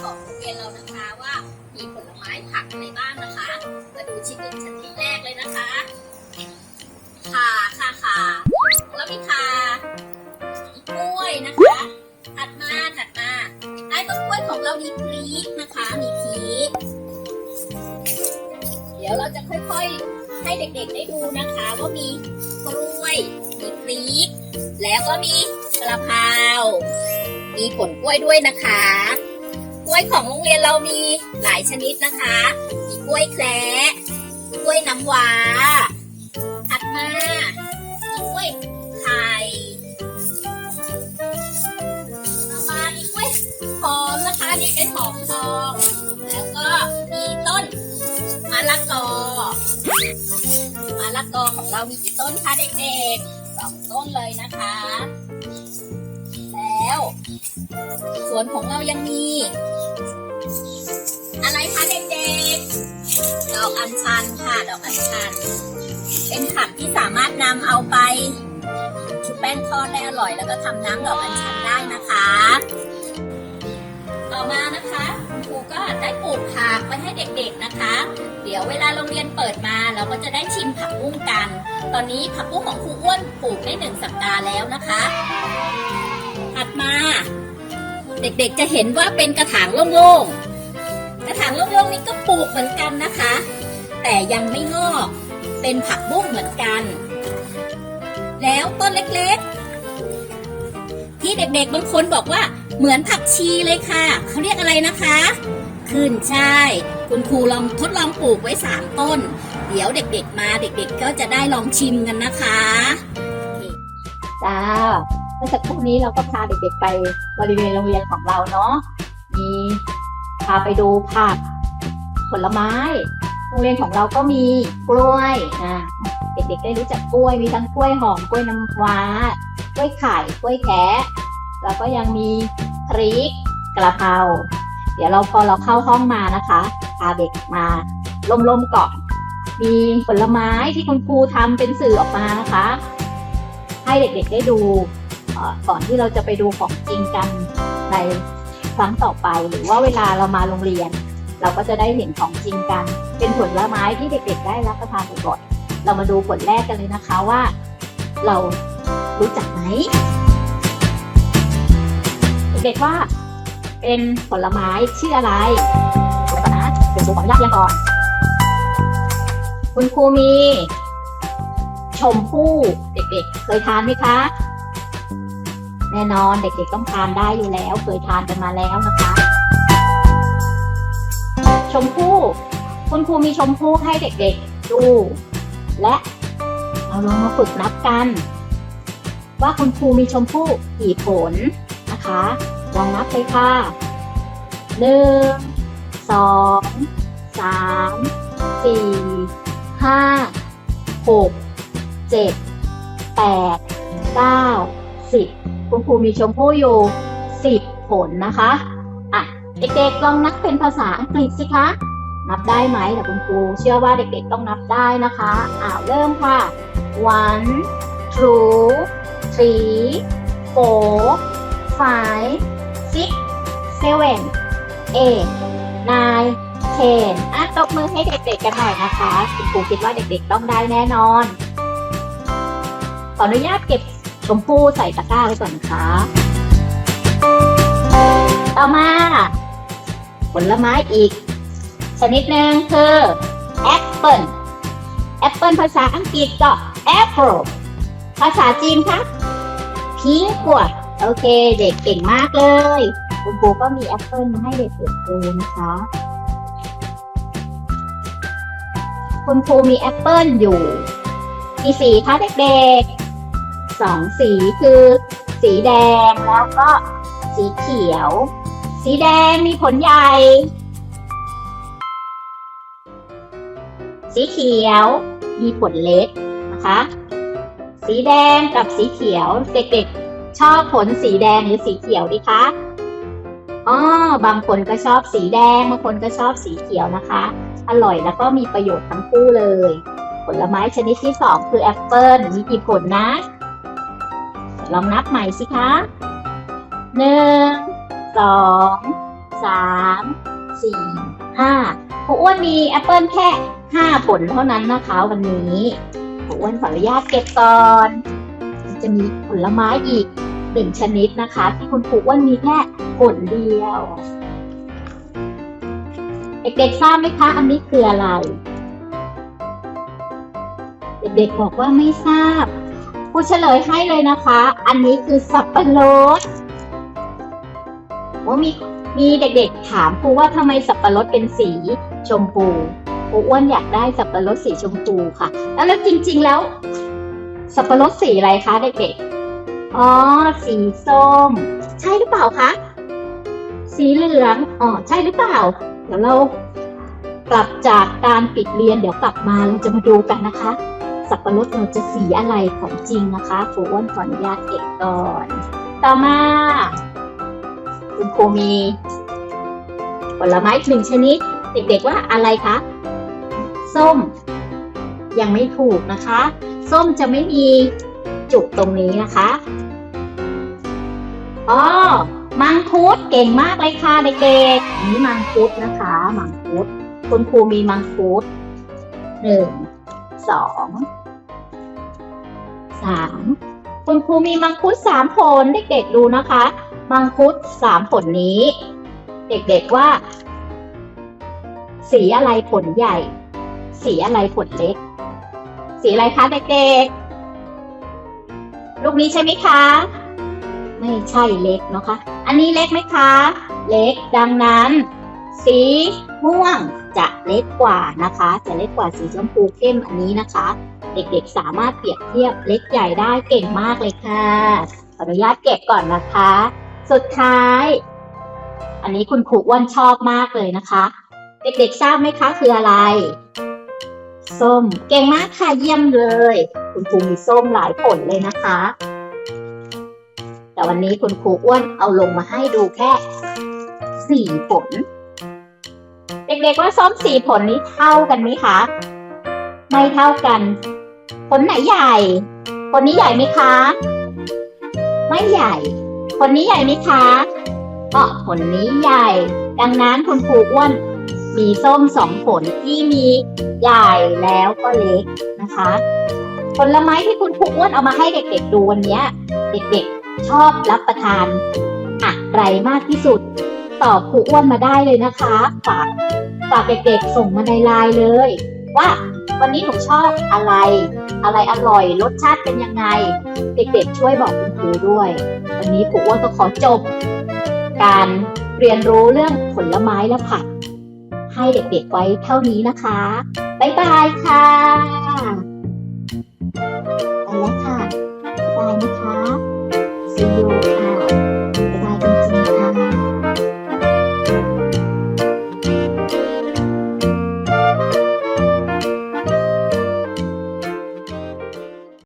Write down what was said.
โรงเรียนเรานะคะว่ามีผลไม้ผักอะไรบ้างนะคะ มาดูชิ้นหนึ่งชิ้นที่แรกเลยนะคะข่าค่ะข่าแล้วมีข่ามีกล้วยนะคะ ถัดมาถัดมาใต้ต้นกล้วยของเรามีพริกนะคะ มีพริกเดี๋ยวเราจะค่อยๆ ให้เด็กๆได้ดูนะคะว่ามีกล้วย มีพริก แล้วก็มีกระเพรามีผลกล้วยด้วยนะคะ กล้วยของโรงเรียนเรามีหลายชนิดนะคะ มีกล้วยแคระกล้วยน้ำว้าถัดมามีกล้วยไข่ต่อมามีกล้วยหอมนะคะนี่เป็นหอมทอง แล้วก็มีต้นมะละกอมะละกอของเรามีกี่ต้นคะเด็กๆสองต้นเลยนะคะ แล้ว สวนของเรายังมี อะไรคะเด็กๆ ดอกอัญชันค่ะ ดอกอัญชัน เป็นผักที่สามารถนำเอาไปชุบแป้งทอดได้อร่อย แล้วก็ทำน้ำดอกอัญชันได้นะคะ ต่อมานะคะครูก็ได้ปลูกผักไว้ให้เด็กๆนะคะ เดี๋ยวเวลาโรงเรียนเปิดมาเราก็จะได้ชิมผักบุ้งกัน ตอนนี้ผักบุ้งของครูอ้วนปลูกได้หนึ่งสัปดาห์แล้วนะคะ ถัดมา เด็กๆจะเห็นว่าเป็นกระถางโล่งๆ กระถางโล่งๆนี้ก็ปลูกเหมือนกันนะคะ แต่ยังไม่งอก เป็นผักบุ้งเหมือนกัน แล้วต้นเล็กๆ ที่เด็กๆบางคนบอกว่าเหมือนผักชีเลยค่ะ เขาเรียกอะไรนะคะ ขึ้นใช่ คุณครูลองทดลองปลูกไว้สามต้น เดี๋ยวเด็กๆมาเด็กๆก็จะได้ลองชิมกันนะคะจ้า มื่อสักครู่นี้เราก็พาเด็กๆไปบริเวณโรงเรียนของเราเนาะมีพาไปดูผักผลไม้ โรงเรียนของเราก็มีกล้วยนะเด็กๆได้รู้จักกล้วยมีทั้งกล้วยหอมกล้วยน้ำว้ากล้วยไข่กล้วยแคะแล้วก็ยังมีพริกกระเพราเดี๋ยวเราพอเราเข้าห้องมานะคะพาเด็กมาลมๆก่อน มีผลไม้ที่คุณครูทำเป็นสื่อออกมานะคะ ให้เด็กๆได้ดู ก่อนที่เราจะไปดูของจริงกันในครั้งต่อไป หรือว่าเวลาเรามาโรงเรียน เราก็จะได้เห็นของจริงกัน เป็นผลไม้ที่เด็กๆ ได้รับประทานบ่อยๆเรามาดูผลแรกกันเลยนะคะว่า เรารู้จักไหมเด็กๆว่าเป็นผลไม้ชื่ออะไรเดี๋ยวก่อนนะเดี๋ยวดูของยากยังก่อน คุณครูมี ชมพู่เด็กๆ เคยทานไหมคะ แน่นอนเด็กๆต้องทานได้อยู่แล้ว เคยทานกันมาแล้วนะคะ ชมพู่ คุณครูมีชมพู่ให้เด็กๆดู และเราลองมาฝึกนับกัน ว่าคุณครูมีชมพู่กี่ผลนะคะลองนับเลยค่ะหนึ่งสองสามสี่ห้าหกเจ็ดแปดเก้า สิบคุณครูมีชมพู่อยู่สิบผลนะคะ อะ เด็กๆลองนับเป็นภาษาอังกฤษสิคะ นับได้ไหมแต่คุณครูเชื่อว่าเด็กๆต้องนับได้นะคะ อ่าเริ่มค่ะ one two three four five six seven eight nine ten อะตบมือให้เด็กๆกันหน่อยนะคะ คุณครูคิดว่าเด็กๆต้องได้แน่นอน ขออนุญาตเก็บ มพู่ใส่ตะกร้าไว้ก่อนนะคะ ต่อมา ผลไม้อีก ชนิดหนึ่งคือแอปเปิลแอปเปิลภาษาอังกฤษก็แอปเปิลภาษาจีนคะพิงกวดโอเค เด็กเก่งมากเลย คุณครูก็มีแอปเปิลมาให้เด็กๆดูนะคะ คุณครูมีแอปเปิลอยู่กี่สีคะเด็กๆ สองสีคือ สีแดงแล้วก็สีเขียว สีแดงมีผลใหญ่ สีเขียวมีผลเล็กนะคะ สีแดงกับสีเขียวเด็กๆ ชอบผลสีแดงหรือสีเขียวดีคะอ๋อบางคนก็ชอบสีแดง บางคนก็ชอบสีเขียวนะคะ อร่อยแล้วก็มีประโยชน์ทั้งคู่เลย ผลไม้ชนิดที่สองคือแอปเปิลมีกี่ผลนะ ลองนับใหม่สิคะหนึ่งสองสามสี่ห้าครูอ้วนมีแอปเปิลแค่ห้าผลเท่านั้นนะคะวันนี้ครูอ้วนขออนุญาตเก็บก่อน จะมีผลไม้อีกหนึ่งชนิดนะคะ ที่คุณครูอ้วนมีแค่ผลเดียว เด็กๆทราบไหมคะ อันนี้คืออะไร เด็กๆบอกว่าไม่ทราบ ครูเฉลยให้เลยนะคะ อันนี้คือสับปะรดว่ามีมีเด็กๆ ถามครูว่าทำไมสับปะรดเป็นสีชมพูครูอ้วนอยากได้สับปะรดสีชมพูค่ะ แล้วแล้วจริง ๆแล้ว สับปะรดสีอะไรคะเด็กๆ อ๋อ สีส้ม ใช่หรือเปล่าคะ สีเหลือง อ๋อ ใช่หรือเปล่า เดี๋ยวเรากลับจากการปิดเรียนเดี๋ยวกลับมาเราจะมาดูกันนะคะ สับปะรดเราจะสีอะไรของจริงนะคะครูอ้วนขออนุญาตเก็ก่อน ต่อมาคุณครูมี ผลไม้หนึ่งชนิด เด็กๆว่าอะไรคะส้ม ยังไม่ถูกนะคะ ส้มจะไม่มีจุกตรงนี้นะคะอ๋อมังคุดเก่งมากเลยค่ะเด็กๆนนี้มังคุดนะคะมังคุดคุณครูมีมังคุดหนึ่งสอง สามคุณครูมีมังคุดสามผลเด็กๆดูนะคะ มังคุดสามผลนี้ เด็กๆว่า สีอะไรผลใหญ่ สีอะไรผลเล็ก สีอะไรคะเด็กๆ ลูกนี้ใช่ไหมคะ ไม่ใช่เล็กนะคะ อันนี้เล็กไหมคะ เล็กดังนั้น สีม่วงจะเล็กกว่านะคะ จะเล็กกว่าสีชมพูเข้มอันนี้นะคะ เด็กๆ สามารถเปรียบเทียบเล็กใหญ่ได้เก่งมากเลยค่ะขออนุญาตเก็บก่อนนะคะ สุดท้าย อันนี้คุณครูอ้วนชอบมากเลยนะคะ เด็กๆทราบไหมคะคืออะไรส้มเก่งมากค่ะเยี่ยมเลย คุณครูมีส้มหลายผลเลยนะคะ แต่วันนี้คุณครูอ้วนเอาลงมาให้ดูแค่สี่ผล เด็กๆว่าส้มสี่ผลนี้เท่ากันไหมคะ ไม่เท่ากัน ผลไหนใหญ่ผลนี้ใหญ่ไหมคะ ไม่ใหญ่ผลนี้ใหญ่ไหมคะอ๋อผลนี้ใหญ่ ดังนั้นคุณครูอ้วนมีส้มสองผลที่มีใหญ่แล้วก็เล็กนะคะ ผลไม้ที่คุณครูอ้วนเอามาให้เด็กๆดูวันนี้เด็กๆชอบรับประทานอะไรมากที่สุด ตอบครูอ้วนมาได้เลยนะคะ ฝากฝากเด็กๆส่งมาในไลน์เลย ว่า วันนี้หนูชอบอะไร อะไรอร่อยรสชาติเป็นยังไง เด็กๆช่วยบอกคุณครูด้วย วันนี้ครูอ้วนก็ขอจบ การเรียนรู้เรื่องผลไม้และผัก ให้เด็กๆไว้เท่านี้นะคะ บ๊ายบายค่ะ